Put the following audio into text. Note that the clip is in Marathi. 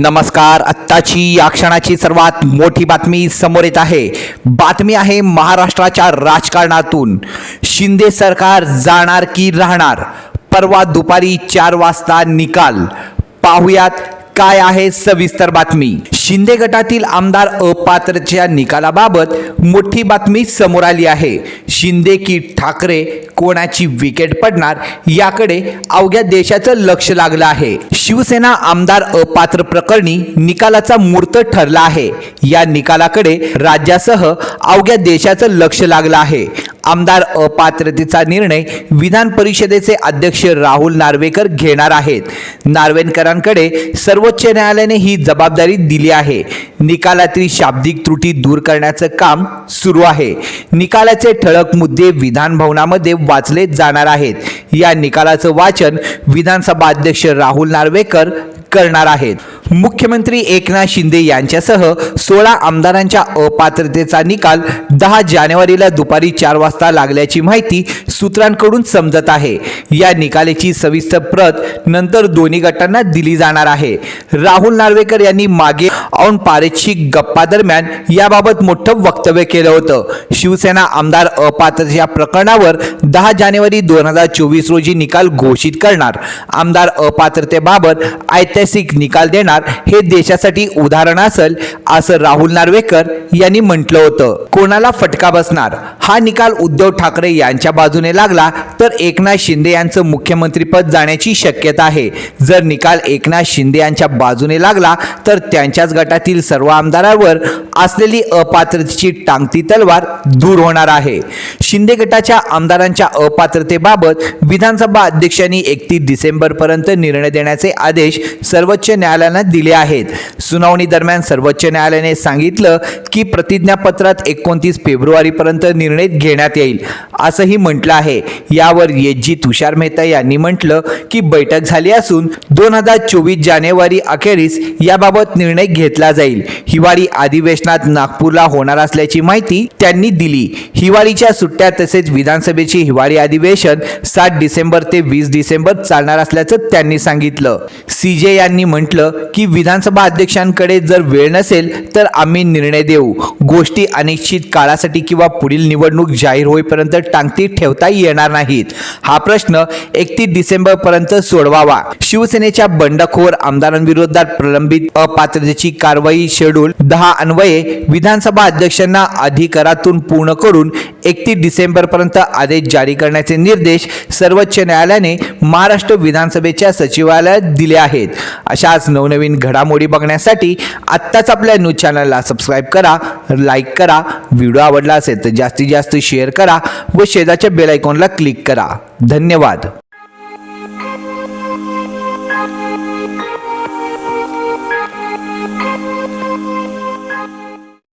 नमस्कार. आत्ताची या क्षणाची सर्वात मोठी बातमी समोर येत आहे. बातमी आहे महाराष्ट्राच्या राजकारणातून. शिंदे सरकार जाणार की राहणार? परवा दुपारी चार वाजता निकाल. पाहुयात काय आहे सविस्तर बातमी. शिंदे गटातील आमदार अपात्रच्या निकालाबाबत मोठी बातमी समोर आली आहे. शिंदे की ठाकरे कोणाची विकेट पडणार याकडे अवघ्या देशाचं लक्ष लागलं आहे. शिवसेना आमदार अपात्र प्रकरणी निकालाचा मूर्त ठरला आहे. या निकालाकडे राज्यासह अवघ्या देशाचं लक्ष लागलं आहे. आमदार अपात्रतेचा निर्णय विधान परिषदेचे अध्यक्ष राहुल नार्वेकर घेणार आहेत. नार्वेकरांकडे सर्वोच्च न्यायालयाने ही जबाबदारी दिली आहे. निकालातील शाब्दिक त्रुटी दूर करण्याचं काम सुरू आहे. निकालाचे ठळक मुद्दे विधान भवनामध्ये वाचले जाणार आहेत. या निकालाचं वाचन विधानसभा अध्यक्ष राहुल नार्वेकर करणार आहेत. मुख्यमंत्री एकनाथ शिंदे यांच्यासह सोळा आमदारांच्या अपात्रतेचा निकाल दहा जानेवारीला दुपारी चार वाजता लागल्याची माहिती सूत्रांकडून समजत आहे. या निकालाची सविस्तर प्रत नंतर दोन्ही गटांना दिली जाणार आहे. राहुल नार्वेकर यांनी मागे औन पारितोषिक गप्पा दरम्यान याबाबत मोठं वक्तव्य केलं होतं. शिवसेना आमदार अपात्रतेच्या प्रकरणावर दहा जानेवारी दोन हजार चोवीस रोजी निकाल घोषित करणार. आमदार अपात्रतेबाबत ऐतिहासिक निकाल देणार हे देशासाठी उदाहरण असेल असं राहुल नार्वेकर यांनी म्हटलं होतं. कोणाला फटका बसणार? हा निकाल उद्धव ठाकरे यांच्या बाजूने लागला तर एकनाथ शिंदे यांचं मुख्यमंत्रीपद जाण्याची शक्यता आहे. जर निकाल एकनाथ शिंदे यांच्या बाजूने लागला तर त्यांच्याच गटातील सर्व आमदारांवर असलेली अपात्रतेची टांगती तलवार दूर होणार आहे. शिंदे गटाच्या आमदारांच्या अपात्रतेबाबत विधानसभा अध्यक्षांनी एकतीस डिसेंबरपर्यंत निर्णय देण्याचे आदेश सर्वोच्च न्यायालयानं दिले आहेत. सुनावणी दरम्यान सर्वोच्च न्यायालयाने सांगितलं की प्रतिज्ञापत्रात एकोणतीस फेब्रुवारीपर्यंत निर्णय घेण्यात येईल. असंही म्हटलं आहे. यावर एच जी तुषार मेहता यांनी म्हटलं की बैठक झाली असून दोन हजार चोवीस जानेवारी अखेरीस याबाबत निर्णय घेतला जाईल. हिवाळी अधिवेशनात नागपूरला होणार असल्याची माहिती त्यांनी दिली. हिवाळीच्या सुट्ट्या तसेच विधानसभेची हिवाळी अधिवेशन सात डिसेंबर ते वीस डिसेंबर चालणार असल्याचं त्यांनी सांगितलं. सीजे यांनी म्हटलं की विधानसभा अध्यक्षांकडे जर वेळ नसेल तर आम्ही निर्णय देऊ. गोष्टी अनिश्चित काळासाठी किंवा पुढील निवडणूक जाहीर होईपर्यंत टांगती ठेवता येणार नाहीत. हा प्रश्न एकतीस डिसेंबर पर्यंत सोडवावा. शिवसेनेच्या बंडखोर आमदारांविरोधात प्रलंबित अपात्रतेची कारवाई शेड्यूल दहा अन्वये विधानसभा अध्यक्षांना अधिकारातून पूर्ण करून एकतीस डिसेंबरपर्यंत आदेश जारी करण्याचे निर्देश सर्वोच्च न्यायालयाने महाराष्ट्र विधानसभेच्या सचिवालयात दिले आहेत. अशाच नवनवीन घडामोडी बघण्यासाठी आत्ताच आपल्या न्यूज चॅनलला सबस्क्राईब करा लाईक करा व्हिडिओ आवडला असेल तर जास्तीत जास्त शेअर करा व शेजारच्या बेल आयकॉनला क्लिक करा. धन्यवाद.